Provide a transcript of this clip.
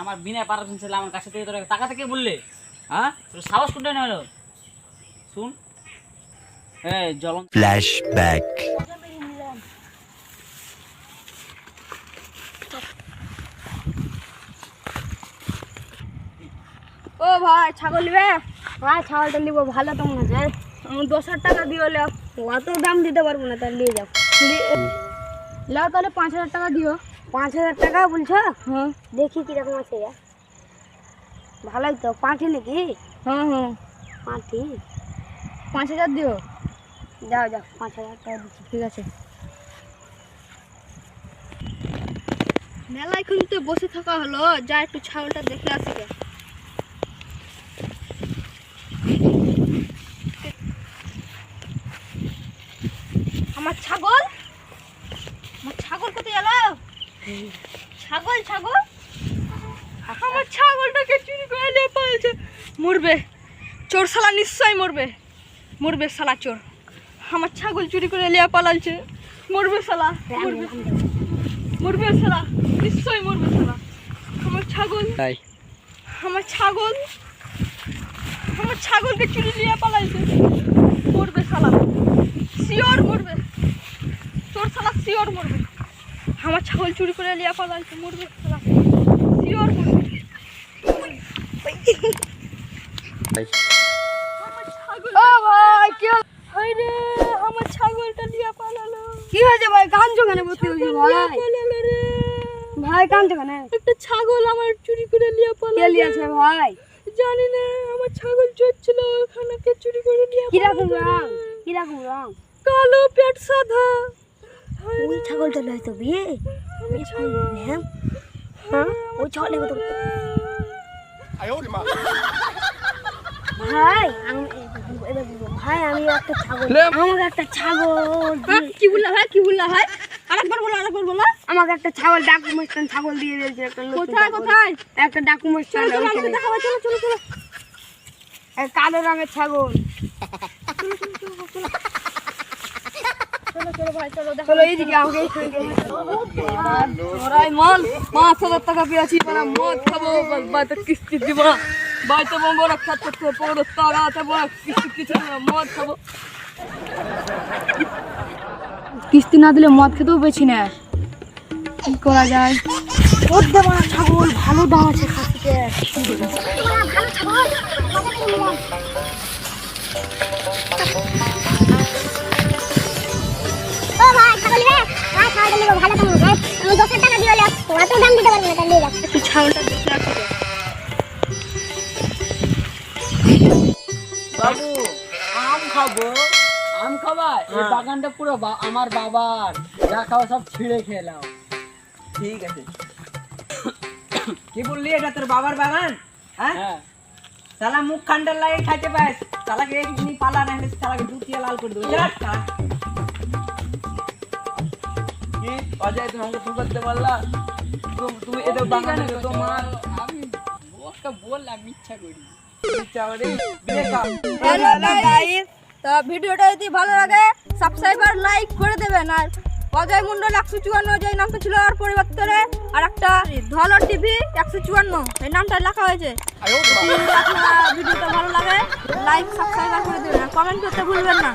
আমার বিনা পারমিশন ছিল আমার কাছে থেকে তোর টাকা থেকে বললে। হ্যাঁ? তোর সাহস কোনটা নেলো শুন। এই জলন Flashback. ও ভাই ছাগল নিবে ভাই ছাগলটা নিব ভালো তো মনে আমি দশ হাজার টাকা দিও লেও। অত দাম দিতে পারব না তাহলে নিয়ে যাও। লেও তাহলে পাঁচ হাজার টাকা দিও। পাঁচ হাজার টাকা বলছো? হ্যাঁ দেখি কীরকম আছে। ভালোই তো পাঁঠি নাকি? হুম হুম। পাঁঠি? পাঁচ হাজার দিও। যাও যাও পাঁচ হাজার টাকা দিচ্ছি। ঠিক আছে। মেলায় কিন্তু বসে থাকা হলো যা একটু ছাগলটা দেখে আসি গে। আমার ছাগল আমার ছাগল কোথায় গেল ছাগল ছাগল? আমার ছাগলটাকে চুরি করে নিয়ে পালছে মরবে। চোর শালা নিশ্চয়ই মরবে। মরবে শালা চোর। আমার ছাগল চুরি করে লিয়া পালালছে মরবে শালা মরবে। মরবে শালা নিশ্চয়ই মরবে শালা। আমার ছাগল আমার ছাগল আমার ছাগলকে চুরি নিয়ে পালাইছে। মরবে শালা। শিওর মরবে। তোর শালা শিওর মরবে। আমার ছাগল চুরি করে নিয়ে পালাইছে মরবে শিওর মরবে আমার ছাগলটা পালালো। কি হয়েছে ভাই? ভাই? ভাই একটা ছাগল আমার চুরি করে পালালো। কে নিয়েছে ভাই? জানি না আমার ছাগল চড়ছিল ওখানে কে চুরি করে নিয়ে কীরকম রং? কীরকম রং? কালো পেট সাদা। ওই ছাগলটা নয় তো বিয়ে? হ্যাঁ? হ্যাঁ? ওই ছাগলের কত ভাই আমি ভাই আমি একটা ছাগল আমাকে একটা ছাগল কি বললা ভাই কি বললা ভাই? আরেকবার বলো আরেকবার বলো। আমাকে একটা ছাগল ডাকুমেস্টান ছাগল দিয়ে দিয়েছে একটা কোথায় কোথায়? একটা ডাকুমেস্টান চলো চলো চলো চলো চলো। কালো রঙের ছাগল। চলো ওরাই মাল, পাঁচ হাজার টাকা পেয়েছি মানে মদ খাব কিস্তি দিব। না বাড়িতে বড় খাতে বড় টাকা আছে, বড় কিস্তি কিছু মদ খাব। কিস্তি না দিলে মদ খেতেও পেছি না। কি করা যায়? মদ না ছাগল, ভালো দাম আছে খাসিতে। ভালো ছাগল? ভাই ছাগল ভালো দাম আছে আমি দশ টাকা দিয়ে হলে অত দাম দিতে পারব না তাহলে নিয়ে যাও একটু ছাগলটা দেখে আসি বাবু আম খাব? আম খাবা এই বাগানটা পুরো আমার বাবার। যা খাওয়া সব ছিঁড়ে খেলাম ঠিক আছে। কি বললি? এটা তোর বাবার বাগান? হ্যাঁ? হ্যাঁ। সালা মুখ খান্ডার লাগে খাইতে পাস সালাকে এক পালা না হলে সালাকে দুটিয়া লাল করে দেবো। অজয় তুমি আমাকে ফোন করতে পারলা তুমি তুমি এদের তোমার আমি ওকে বললাম ইচ্ছা করি। ইচ্ছা করে। হ্যালো গাইস তো ভিডিওটা যদি ভালো লাগে সাবস্ক্রাইব আর লাইক করে দেবেন। আর অজয় মন্ডল একশো চুয়ান্ন যে নামটা ছিল আর পরিবর্তনে। আর একটা ধলর টিভি একশো চুয়ান্ন এই নামটা লেখা হয়েছে। আপনার ভিডিওটা ভালো লাগে লাইক সাবস্ক্রাইব করে দেবেন। আর কমেন্ট করতে ভুলবেন না।